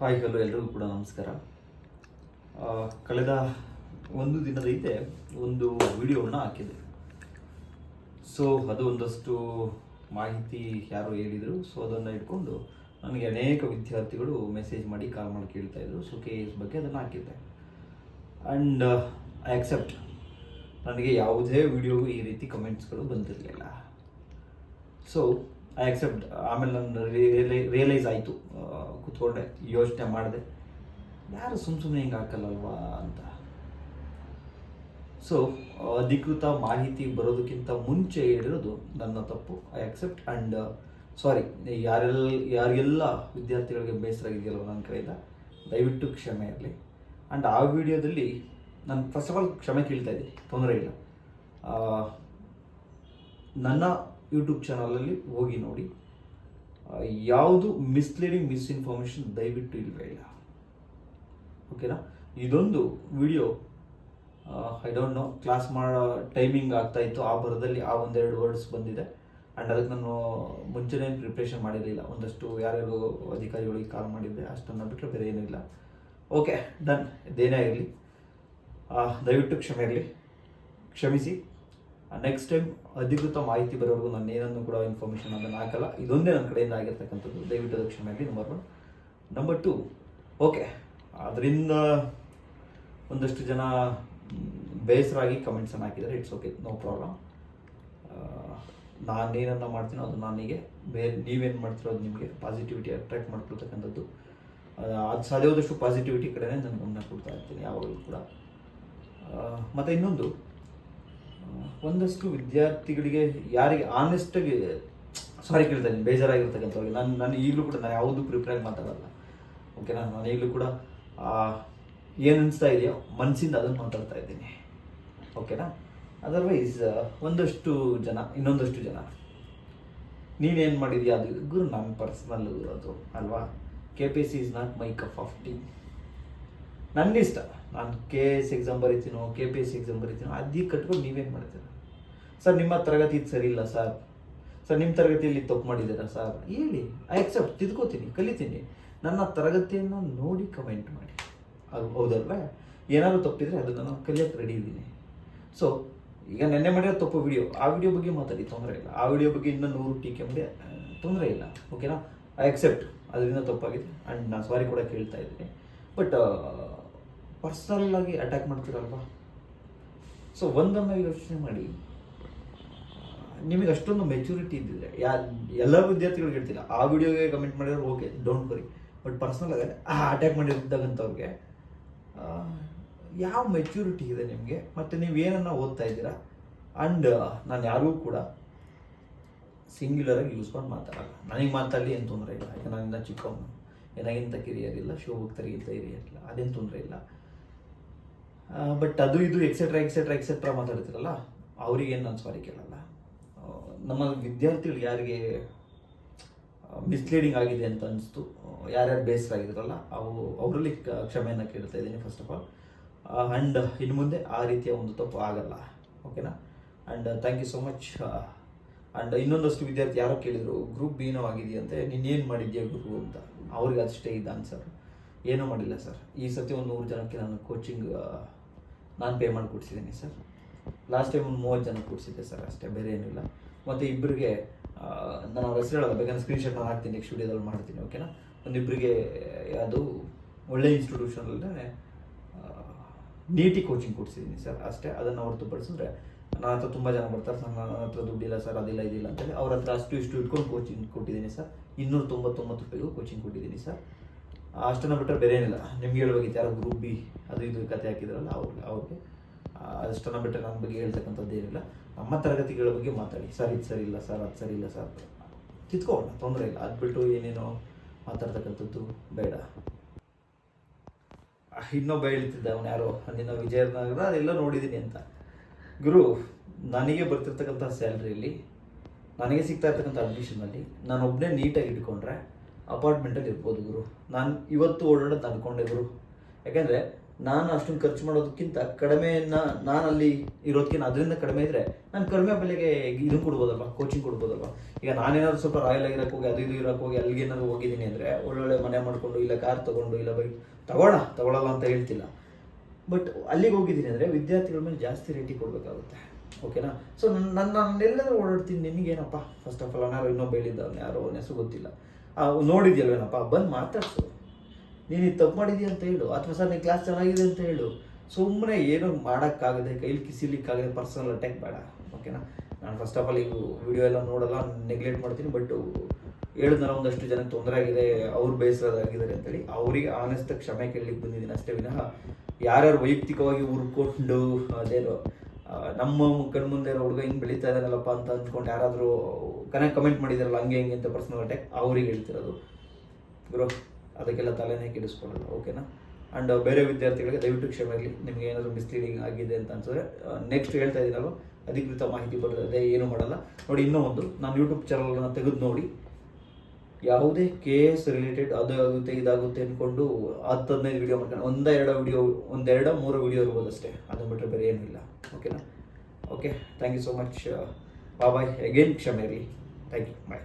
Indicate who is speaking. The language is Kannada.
Speaker 1: ಹಾಯ್ ಹಲೋ ಎಲ್ರಿಗೂ ಕೂಡ ನಮಸ್ಕಾರ. ಕಳೆದ ಒಂದು ದಿನದ ಹಿಂದೆ ಒಂದು ವಿಡಿಯೋವನ್ನು ಹಾಕಿದೆ ಸೊ ಅದು ಒಂದಷ್ಟು ಮಾಹಿತಿ ಯಾರು ಹೇಳಿದರು. ಸೊ ಅದನ್ನು ಇಟ್ಕೊಂಡು ನನಗೆ ಅನೇಕ ವಿದ್ಯಾರ್ಥಿಗಳು ಮೆಸೇಜ್ ಮಾಡಿ ಕಾಲ್ ಮಾಡಿ ಕೇಳ್ತಾ ಇದ್ರು. ಸೊ ಕೆ ಎಸ್ ಬಗ್ಗೆ ಅದನ್ನು ಹಾಕಿದ್ದೆ. ಆ್ಯಂಡ್ ಐ ಅಕ್ಸೆಪ್ಟ್ ನನಗೆ ಯಾವುದೇ ವಿಡಿಯೋಗೂ ಈ ರೀತಿ ಕಮೆಂಟ್ಸ್ಗಳು ಬಂದಿರಲಿಲ್ಲ. ಸೊ ಐ ಅಕ್ಸೆಪ್ಟ್ ಆಮೇಲೆ ನಾನು ರಿಯಲೈಸ್ ಆಯಿತು. ಕೂತ್ಕೊಂಡೆ, ಯೋಚನೆ ಮಾಡಿದೆ. ಯಾರು ಸುಮ್ಮ ಸುಮ್ಮನೆ ಹಿಂಗೆ ಹಾಕಲ್ಲಲ್ವಾ ಅಂತ. ಸೊ ಅಧಿಕೃತ ಮಾಹಿತಿ ಬರೋದಕ್ಕಿಂತ ಮುಂಚೆ ಹೇಳಿರೋದು ನನ್ನ ತಪ್ಪು. ಐ ಅಕ್ಸೆಪ್ಟ್ ಆ್ಯಂಡ್ ಸಾರಿ ಯಾರೆಲ್ಲ, ಯಾರಿಗೆಲ್ಲ ವಿದ್ಯಾರ್ಥಿಗಳಿಗೆ ಬೇಸರ ಆಗಿದೆಯಲ್ವ ನನ್ನ ಕಡೆಯಿಂದ ದಯವಿಟ್ಟು ಕ್ಷಮೆ ಇರಲಿ. ಆ್ಯಂಡ್ ಆ ವಿಡಿಯೋದಲ್ಲಿ ನಾನು ಫಸ್ಟ್ ಆಫ್ ಆಲ್ ಕ್ಷಮೆ ಕೇಳ್ತಾ ಇದ್ದೀನಿ, ತೊಂದರೆ ಇಲ್ಲ. ನನ್ನ ಯೂಟ್ಯೂಬ್ ಚಾನಲಲ್ಲಿ ಹೋಗಿ ನೋಡಿ. ಯಾವುದು ಮಿಸ್ಲೀಡಿಂಗ್ ಮಿಸ್ಇನ್ಫಾರ್ಮೇಷನ್ ದಯವಿಟ್ಟು ಇಲ್ವೇ ಇಲ್ಲ. ಓಕೆನಾ ಇದೊಂದು video I don't know class ಮಾಡೋ ಟೈಮಿಂಗ್ ಆಗ್ತಾ ಇತ್ತು. ಆ ಬರದಲ್ಲಿ ಆ ಒಂದೆರಡು ವರ್ಡ್ಸ್ ಬಂದಿದೆ. ಆ್ಯಂಡ್ ಅದಕ್ಕೆ ನಾನು ಮುಂಚೆನೇ ಪ್ರಿಪ್ರೇಷನ್ ಮಾಡಿರಲಿಲ್ಲ. ಒಂದಷ್ಟು ಯಾರ್ಯಾರು ಅಧಿಕಾರಿಗಳಿಗೆ ಕಾಲ್ ಮಾಡಿದ್ದೆ ಅಷ್ಟನ್ನು ಬಿಟ್ಟರೆ ಬೇರೆ ಏನಿಲ್ಲ ಓಕೆ ಡನ್ ಇದೇನೇ ಇರಲಿ. ದಯವಿಟ್ಟು ಕ್ಷಮೆ ಇರಲಿ. ಕ್ಷಮಿಸಿ. ನೆಕ್ಸ್ಟ್ ಟೈಮ್ ಅಧಿಕೃತ ಮಾಹಿತಿ ಬರೋವರೆಗೂ ನಾನು ಏನನ್ನು ಕೂಡ ಇನ್ಫಾರ್ಮೇಷನ್ ಅದನ್ನು ಹಾಕಲ್ಲ. ಇದೊಂದೇ ನನ್ನ ಕಡೆಯಿಂದ ಆಗಿರ್ತಕ್ಕಂಥದ್ದು. ದಯವಿಟ್ಟು ದಕ್ಷಿಣ ಆಗಲಿ number one number two okay ಅದರಿಂದ ಒಂದಷ್ಟು ಜನ ಬೇಸರಾಗಿ ಕಮೆಂಟ್ಸನ್ನು ಹಾಕಿದ್ದಾರೆ. ಇಟ್ಸ್ ಓಕೆ ನೋ ಪ್ರಾಬ್ಲಮ್ ನಾನೇನನ್ನ ಮಾಡ್ತೀನೋ ಅದು ನನಗೆ ಬೇರೆ ನೀವೇನು ಮಾಡ್ತೀರೋ ಅದು ನಿಮಗೆ ಪಾಸಿಟಿವಿಟಿ ಅಟ್ರ್ಯಾಕ್ಟ್ ಮಾಡ್ಕೊಳ್ತಕ್ಕಂಥದ್ದು. ಅದು ಸಾಧ್ಯವಾದಷ್ಟು ಪಾಸಿಟಿವಿಟಿ ಕಡೆನೇ ನಾನು ಗಮನ ಕೊಡ್ತಾ ಇರ್ತೀನಿ, ಯಾವಾಗಲೂ ಕೂಡ. ಮತ್ತು ಇನ್ನೊಂದು. ಒಂದಷ್ಟು ವಿದ್ಯಾರ್ಥಿಗಳಿಗೆ ಯಾರಿಗೆ ಆನೆಸ್ಟಾಗಿ ಸಾರಿ ಕೇಳ್ತೇನೆ ಬೇಜಾರಾಗಿರ್ತಕ್ಕಂಥವ್ರಿಗೆ. ನಾನು ನಾನು ಈಗಲೂ ಕೂಡ ನಾನು ಯಾವುದು ಪ್ರಿಪೇರ್ ಮಾತಾಡಲ್ಲ. ಓಕೆನಾ ನಾನು ಈಗಲೂ ಕೂಡ ಏನು ಅನಿಸ್ತಾ ಇದೆಯೋ ಮನಸ್ಸಿಂದ ಅದನ್ನು ಮಾತಾಡ್ತಾ ಇದ್ದೀನಿ. ಓಕೆನಾ ಅದರ್ವೈಸ್ ಒಂದಷ್ಟು ಜನ, ಇನ್ನೊಂದಷ್ಟು ಜನ. ನೀನೇನು ಮಾಡಿದ್ಯಾ ಅದು? ಗುರು ನನ್ನ ಪರ್ಸ್ನಲ್ ಅದು, ಅಲ್ವಾ? K P C is not my cup of tea ನನಗೆ ಇಷ್ಟ ನಾನು ಕೆ ಎಸ್ ಎಕ್ಸಾಮ್ ಬರೀತೀನೋ ಕೆ ಪಿ ಎಸ್ ಎಕ್ಸಾಮ್ ಬರೀತೀನೋ ಅದಕ್ಕೆ ಕಟ್ಕೊಂಡು ನೀವೇನು ಮಾಡ್ತೀರ? ಸರ್, ನಿಮ್ಮ ತರಗತಿ ಇದು ಸರಿ ಇಲ್ಲ ಸರ್. ಸರ್ ನಿಮ್ಮ ತರಗತಿಯಲ್ಲಿ ತಪ್ಪು ಮಾಡಿದ್ದೀರಾ ಸರ್? ಹೇಳಿ ಐ ಅಕ್ಸೆಪ್ಟ್ ತಿದ್ಕೋತೀನಿ, ಕಲಿತೀನಿ. ನನ್ನ ತರಗತಿಯನ್ನು ನೋಡಿ ಕಮೆಂಟ್ ಮಾಡಿ. ಅದು ಹೌದಲ್ವೇ? ಏನಾದರೂ ತಪ್ಪಿದ್ರೆ ಅದನ್ನು ನಾನು ಕಲಿಯೋಕ್ಕೆ ರೆಡಿ ಇದ್ದೀನಿ. ಸೊ ಈಗ ನೆನ್ನೆ ಮಾಡಿರೋ ತಪ್ಪು ವಿಡಿಯೋ ಆ ವಿಡಿಯೋ ಬಗ್ಗೆ ಮಾತಾಡಿ, ತೊಂದರೆ ಇಲ್ಲ. ಆ ವಿಡಿಯೋ ಬಗ್ಗೆ ಇನ್ನೂ ನೂರು ಟೀಕೆ ಮಾಡಿ ತೊಂದರೆ ಇಲ್ಲ. ಓಕೆನಾ ಐ ಅಕ್ಸೆಪ್ಟ್ ಅದರಿಂದ ತಪ್ಪಾಗಿದೆ. ಆ್ಯಂಡ್ ನಾನು ಸಾರಿ ಕೂಡ ಕೇಳ್ತಾ ಇದ್ದೀನಿ. ಬಟ್ ಪರ್ಸ್ನಲ್ ಆಗಿ ಅಟ್ಯಾಕ್ ಮಾಡ್ತೀರಲ್ವಾ? ಸೊ ಒಂದನ್ನು ಯೋಚನೆ ಮಾಡಿ. ನಿಮಗೆ ಅಷ್ಟೊಂದು ಮೆಚುರಿಟಿ ಇದ್ದಿದ್ರೆ, ಯಾ, ಎಲ್ಲ ವಿದ್ಯಾರ್ಥಿಗಳಿಗೆ ಹೇಳ್ತಿಲ್ಲ ಆ ವಿಡಿಯೋಗೆ ಕಮೆಂಟ್ ಮಾಡಿದ್ರೆ okay don't worry but personal ಆಗಿ ಅಟ್ಯಾಕ್ ಮಾಡಿರ್ತಕ್ಕಂಥವ್ರಿಗೆ ಯಾವ ಮೆಚುರಿಟಿ ಇದೆ ನಿಮಗೆ? ಮತ್ತು ನೀವು ಏನನ್ನ ಓದ್ತಾ ಇದ್ದೀರಾ? ಆ್ಯಂಡ್ ನಾನು ಯಾರಿಗೂ ಕೂಡ ಸಿಂಗ್ಯುಲರಾಗಿ ಯೂಸ್ ಮಾಡಿ ಮಾತಾಡಲ್ಲ. ನನಗೆ ಮಾತಾಡಲಿ ಏನು ತೊಂದರೆ ಇಲ್ಲ. ಯಾಕೆ ನಾನಿಂದ ಚಿಕ್ಕವನು. ಏನಾಗಿಂತ ಕಿರಿಯರಿಲ್ಲ ಶಿವಭಕ್ತರಿಗಿಂತ ಹಿರಿಯರಿಲ್ಲ ಅದೇನು ತೊಂದರೆ ಇಲ್ಲ. ಬಟ್ ಅದು ಇದು ಎಕ್ಸೆಟ್ರಾ ಎಕ್ಸೆಟ್ರಾ ಎಕ್ಸೆಟ್ರಾ ಮಾತಾಡ್ತಿರಲ್ಲ ಅವ್ರಿಗೇನು ನಾನು ಸಾರಿ ಕೇಳಲ್ಲ. ನಮ್ಮ ವಿದ್ಯಾರ್ಥಿಗಳು ಯಾರಿಗೆ ಮಿಸ್ಲೀಡಿಂಗ್ ಆಗಿದೆ ಅಂತ ಅನಿಸ್ತು, ಯಾರ್ಯಾರು ಬೇಸರ ಆಗಿದ್ರಲ್ಲ ಅವು, ಅವರಲ್ಲಿ ಕ್ಷಮೆಯನ್ನು ಕೇಳ್ತಾ ಇದ್ದೀನಿ ಫಸ್ಟ್ ಆಫ್ ಆಲ್ ಆ್ಯಂಡ್ ಇನ್ನು ಮುಂದೆ ಆ ರೀತಿಯ ಒಂದು ತಪ್ಪು ಆಗಲ್ಲ. ಓಕೆನಾ and thank you so much and ಇನ್ನೊಂದಷ್ಟು ವಿದ್ಯಾರ್ಥಿ ಯಾರೋ ಕೇಳಿದರು ಗ್ರೂಪ್ ಬಿನೋ ಆಗಿದೆಯಂತೆ ನೀನೇನು ಮಾಡಿದ್ಯಾ ಗುರು? ಅಂತ. ಅವ್ರಿಗೆ ಅಷ್ಟೇ ಇದ್ದ ಆನ್ಸರ್ ಏನೂ ಮಾಡಿಲ್ಲ ಸರ್ ಈ ಸತಿ ಒಂದು ನೂರು ಜನಕ್ಕೆ ನಾನು ಕೋಚಿಂಗ್ ನಾನು ಪೇ ಮಾಡಿ ಕೊಡ್ಸಿದ್ದೀನಿ ಸರ್ ಲಾಸ್ಟ್ ಟೈಮ್ ಒಂದು ಮೂವತ್ತು ಜನ ಕೊಡಿಸಿದ್ದೆ ಸರ್ ಅಷ್ಟೇ, ಬೇರೆ ಏನಿಲ್ಲ ಮತ್ತು ಇಬ್ಬರಿಗೆ ನಾನು ಅವ್ರ ಹೆಸರು ಹೇಳಲ್ಲ ಬೇಕಾದ್ರೆ ಸ್ಕ್ರೀನ್ಶಾಟ್ ನಾನು ಹಾಕ್ತೀನಿ ನೆಕ್ಸ್ಟ್ ವಿಡಿಯೋದಲ್ಲಿ ಮಾಡ್ತೀನಿ ಓಕೆನಾ ಒಂದಿಬ್ಬರಿಗೆ ಅದು ಒಳ್ಳೆ ಇನ್ಸ್ಟಿಟ್ಯೂಷನಲ್ಲೇ ನೀಟಿ ಕೋಚಿಂಗ್ ಕೊಡ್ಸಿದ್ದೀನಿ ಸರ್ ಅಷ್ಟೇ. ಅದನ್ನು ಹೊರತುಪಡಿಸಿದ್ರೆ ನನ್ನ ಹತ್ರ ತುಂಬ ಜನ ಬರ್ತಾರೆ. ಸರ್, ನನ್ನ ಹತ್ರ ದುಡ್ಡಿಲ್ಲ ಸರ್ ಅದಿಲ್ಲ, ಇದಿಲ್ಲ ಅಂತೇಳಿ ಅವ್ರ ಹತ್ರ ಅಷ್ಟು ಇಷ್ಟು ಇಟ್ಕೊಂಡು ಕೋಚಿಂಗ್ ಕೊಟ್ಟಿದ್ದೀನಿ ಸರ್ ಇನ್ನೂರ ತೊಂಬತ್ತೊಂಬತ್ತು ರೂಪಾಯಿಗೂ ಕೋಚಿಂಗ್ ಕೊಟ್ಟಿದ್ದೀನಿ ಸರ್ ಅಷ್ಟನ್ನು ಬಿಟ್ಟರೆ ಬೇರೆ ಏನಿಲ್ಲ. ನಿಮ್ಗೆ ಹೇಳ್ಬೇಕಿತ್ತು ಯಾರೋ ಗ್ರೂಪ್ ಬಿ ಅದು ಇದು ಕತೆ ಹಾಕಿದ್ರಲ್ಲ ಅವ್ರಿಗೆ ಅವ್ರಿಗೆ ಅಷ್ಟನ್ನು ಬಿಟ್ಟರೆ ನನ್ನ ಬಗ್ಗೆ ಹೇಳ್ತಕ್ಕಂಥದ್ದು ಏನಿಲ್ಲ. ನಮ್ಮ ತರಗತಿಗಳ ಬಗ್ಗೆ ಮಾತಾಡಿ. ಸರ್ ಇದು ಸರಿ ಇಲ್ಲ, ಸರ್ ಅದು ಸರಿ ಇಲ್ಲ, ಸರ್ ತಿತ್ಕೊಳ್ಳೋಣ ತೊಂದರೆ ಇಲ್ಲ. ಅದು ಬಿಟ್ಟು ಏನೇನೋ ಮಾತಾಡ್ತಕ್ಕಂಥದ್ದು ಬೇಡ. ಇನ್ನೊಬ್ಬ ಹೇಳ್ತಿದ್ದ ಅವನು ಯಾರೋ, ನಿನ್ನ ವಿಜಯನಗರ, ಅದೆಲ್ಲ ನೋಡಿದ್ದೀನಿ ಅಂತ. ಗುರು, ನನಗೆ ಬರ್ತಿರ್ತಕ್ಕಂಥ ಸ್ಯಾಲ್ರಿಯಲ್ಲಿ, ನನಗೆ ಸಿಗ್ತಾ ಇರ್ತಕ್ಕಂಥ ಅಡ್ಮಿಷನಲ್ಲಿ ನಾನು ಒಬ್ಬನೇ ನೀಟಾಗಿ ಇಟ್ಕೊಂಡ್ರೆ ಅಪಾರ್ಟ್ಮೆಂಟಲ್ಲಿ ಇರ್ಬೋದು ಗುರು. ನಾನು ಇವತ್ತು ಓಡಾಡೋದು ಅಂದ್ಕೊಂಡೆ ಗುರು. ಯಾಕೆಂದರೆ ನಾನು ಅಷ್ಟೊಂದು ಖರ್ಚು ಮಾಡೋದಕ್ಕಿಂತ ಕಡಿಮೆಯನ್ನು ನಾನು ಅಲ್ಲಿ ಇರೋದಕ್ಕಿಂತ ಅದರಿಂದ ಕಡಿಮೆ ಇದ್ರೆ ನಾನು ಕಡಿಮೆ ಬೆಲೆಗೆ ಇದು ಕೊಡ್ಬೋದಲ್ವ ಕೋಚಿಂಗ್ ಕೊಡ್ಬೋದಲ್ವ? ಈಗ ನಾನೇನಾದ್ರು ಸ್ವಲ್ಪ ರಾಯಲ್ ಆಗಿರಕ್ಕೆ ಹೋಗಿ, ಅದು ಇದು ಇರಕ್ಕೆ ಹೋಗಿ, ಅಲ್ಲಿಗೆ ಏನಾದ್ರು ಹೋಗಿದ್ದೀನಿ ಅಂದರೆ ಒಳ್ಳೊಳ್ಳೆ ಮನೆ ಮಾಡ್ಕೊಂಡು ಇಲ್ಲ ಕಾರ್ ತಗೊಂಡು ಇಲ್ಲ ಬೈಕ್ ತಗೋಣ ತಗೊಳ್ಳಲ್ಲ ಅಂತ ಹೇಳ್ತಿಲ್ಲ. ಬಟ್ ಅಲ್ಲಿಗೆ ಹೋಗಿದ್ದೀನಿ ಅಂದರೆ ವಿದ್ಯಾರ್ಥಿಗಳ ಮೇಲೆ ಜಾಸ್ತಿ ರೇಟಿಗೆ ಕೊಡಬೇಕಾಗುತ್ತೆ. ಓಕೆನಾ ಸೊ ನನ್ನ ನನ್ನ ನಾನು ಎಲ್ಲಾದ್ರೂ ಓಡಾಡ್ತೀನಿ, ನಿನಗೇನಪ್ಪ? ಫಸ್ಟ್ ಆಫ್ ಆಲ್ ಅನಾರು ಇನ್ನೊಬ್ಬ ಹೇಳಿದ್ದ ಅವನು ಯಾರೋ ಅವನ ಹೆಸರು ಗೊತ್ತಿಲ್ಲ. ನೋಡಿದ್ಯಲ್ವೇನಪ್ಪ ಬಂದು ಮಾತಾಡ್ಸು. ನೀನು ಇದು ತಪ್ಪು ಮಾಡಿದ್ಯಾ ಅಂತ ಹೇಳು. ಅಥವಾ ಸರ್, ನೀನು ಕ್ಲಾಸ್ ಚೆನ್ನಾಗಿದೆ ಅಂತ ಹೇಳು. ಸುಮ್ಮನೆ ಏನೋ ಮಾಡೋಕ್ಕಾಗದೆ, ಕೈಲಿ ಕಿಸಿಲಿಕ್ಕಾಗದೆ ಪರ್ಸನಲ್ ಅಟ್ಯಾಕ್ ಬೇಡ. ಓಕೆನಾ ನಾನು ಫಸ್ಟ್ ಆಫ್ ಆಲ್ ಈಗ ವಿಡಿಯೋ ಎಲ್ಲ ನೋಡಲ್ಲ ನೆಗ್ಲೆಕ್ಟ್ ಮಾಡ್ತೀನಿ ಬಟ್ ಹೇಳಿದ್ನಲ್ಲ ಒಂದಷ್ಟು ಜನ ತೊಂದರೆ ಆಗಿದೆ, ಅವ್ರು ಬೇಸರದಾಗಿದ್ದಾರೆ ಅಂತೇಳಿ. ಅವರಿಗೆ ಆನೆಸ್ತ ಕ್ಷಮೆ ಕೇಳಲಿಕ್ಕೆ ಬಂದಿದ್ದೀನಿ ಅಷ್ಟೇ ವಿನಃ. ಯಾರ್ಯಾರು ವೈಯಕ್ತಿಕವಾಗಿ ಹುರ್ಕೊಂಡು, ಅದೇನೋ. ನಮ್ಮ ಕಣ್ಮುಂದೆ ಇರೋ ಹುಡುಗ ಹಿಂಗೆ ಬೆಳೀತಾ ಇದ್ದಾನಲ್ಲಪ್ಪ ಅಂತ ಅಂದ್ಕೊಂಡು ಯಾರಾದರೂ ಕನೆಕ್ಟ್ ಕಮೆಂಟ್ ಮಾಡಿದಾರಲ್ಲ ಹಂಗೆ ಹಿಂಗೆ ಅಂತ ಪರ್ಸನಲ್ ಅಟ್ಯಾಕ್ ಅವ್ರಿಗೆ ಹೇಳ್ತಿರೋದು. ಗುರು, ಅದಕ್ಕೆಲ್ಲ ತಲೆನೇ ಕೆಡಿಸ್ಕೊಳ್ಳಲ್ಲ ಓಕೆನಾ? ಆ್ಯಂಡ್ ಬೇರೆ ವಿದ್ಯಾರ್ಥಿಗಳಿಗೆ ದಯವಿಟ್ಟು ಕ್ಷಮೆ ಇರಲಿ, ನಿಮಗೆ ಏನಾದರೂ ಮಿಸ್ಲೀಡಿಂಗ್ ಆಗಿದೆ ಅಂತ ಅನ್ಸಿದ್ರೆ ನೆಕ್ಸ್ಟ್ ಹೇಳ್ತಾ ಇದ್ದೀನಲ್ವ ಅಧಿಕೃತ ಮಾಹಿತಿ ಬರ್ತದೆ ಏನು ಮಾಡಲ್ಲ. ನೋಡಿ, ಇನ್ನೂ ಒಂದು, ನಾನು ಯೂಟ್ಯೂಬ್ ಚಾನಲನ್ನು ತೆಗೆದು ನೋಡಿ ಯಾವುದೇ ಕೇಸ್ ರಿಲೇಟೆಡ್ ಅದು ಆಗುತ್ತೆ ಇದಾಗುತ್ತೆ ಅಂದ್ಕೊಂಡು ಹತ್ತು ಹದಿನೈದು ವಿಡಿಯೋ ಮಾಡ್ಕೊಂಡು, ಒಂದೆರಡು ವೀಡಿಯೋ ವಿಡಿಯೋ ಒಂದೆರಡು, ಮೂರು ವಿಡಿಯೋ ಇರ್ಬೋದು ಅಷ್ಟೇ. ಅದನ್ನು ಬಿಟ್ಟರೆ ಬೇರೆ ಏನೂ ಇಲ್ಲ. ಓಕೆನಾ okay thank you so much bye again ಕ್ಷಮೆ ಇರಲಿ. Thank you bye